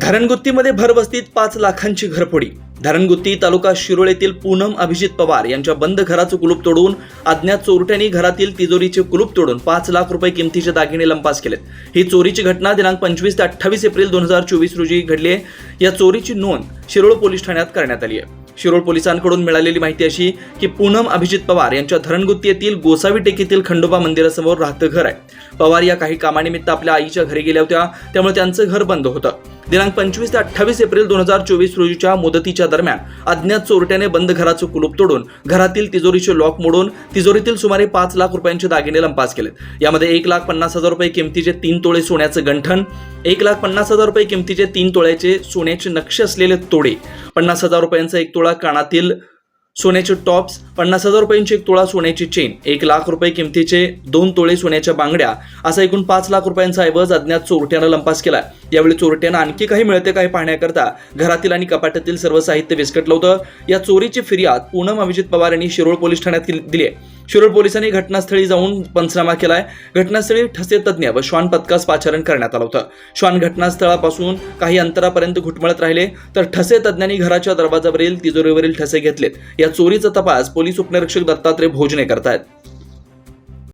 धरणगुत्तीमध्ये भरवस्तीत पाच लाखांची घरफोडी. धरणगुत्ती तालुका शिरोळ येथील पूनम अभिजित पवार यांच्या बंद घराचं कुलूप तोडून अज्ञात चोरट्यांनी घरातील तिजोरीचे कुलूप तोडून पाच लाख रुपये किमतीचे दागिने लंपास केलेत. ही चोरीची घटना दिनांक पंचवीस ते अठ्ठावीस एप्रिल दोन हजार चोवीस रोजी घडली आहे. या चोरीची नोंद शिरोळ पोलीस ठाण्यात करण्यात आली आहे. शिरोळ पोलिसांकडून मिळालेली माहिती अशी की पूनम अभिजित पवार यांच्या धरणगुत्ती येथील गोसावी टेकीतील खंडोबा मंदिरासमोर राहतं घर आहे. पवार या काही कामानिमित्त आपल्या आईच्या घरी गेल्या होत्या त्यामुळे त्यांचं घर बंद होतं. दिनांक पंचवीस ते अठ्ठावीस एप्रिल दोन हजार चोवीस रोजीच्या मुदतीच्या दरम्यान अज्ञात चोरट्याने बंद घराचं कुलूप तोडून घरातील तिजोरीचे लॉक मोडून तिजोरीतील सुमारे पाच लाख रुपयांचे दागिने लंपास केलेत. यामध्ये एक लाख पन्नास हजार रुपये किमतीचे तीन तोळे सोन्याचं गंठन एक लाख पन्नास हजार रुपये किमतीचे तीन तोळ्याचे सोन्याचे नक्ष असलेले तोडे पन्नास हजार रुपयांचा एक तोळा कानातील सोन्याचे टॉप्स पन्नास हजार रुपयांची एक तोळा सोन्याची चेन एक लाख रुपये किमतीचे दोन तोळे सोन्याच्या बांगड्या असा एकूण पाच लाख रुपयांचा ऐवज अज्ञात चोरट्यानं लंपास केला यावेळी चोरट्यानं आणखी काही मिळते काही पाहण्याकरता घरातील आणि कपाटातील सर्व साहित्य विस्कटलं होतं. या चोरीची फिर्याद पूनम अभिजित पवार यांनी शिरोळ पोलीस ठाण्यात दिली आहे शिरोळ पोलिसांनी घटनास्थळी जाऊन पंचनामा केलाय. घटनास्थळी ठसे तज्ज्ञ व श्वान पथकास पाचारण करण्यात आलं होतं. श्वान घटनास्थळापासून काही अंतरापर्यंत घुटमळत राहिले तर ठसे तज्ज्ञांनी घराच्या दरवाजावरील तिजोरीवरील ठसे घेतलेत. या चोरीचा तपास पोलीस उपनिरीक्षक दत्तात्रय भोजने करतायत.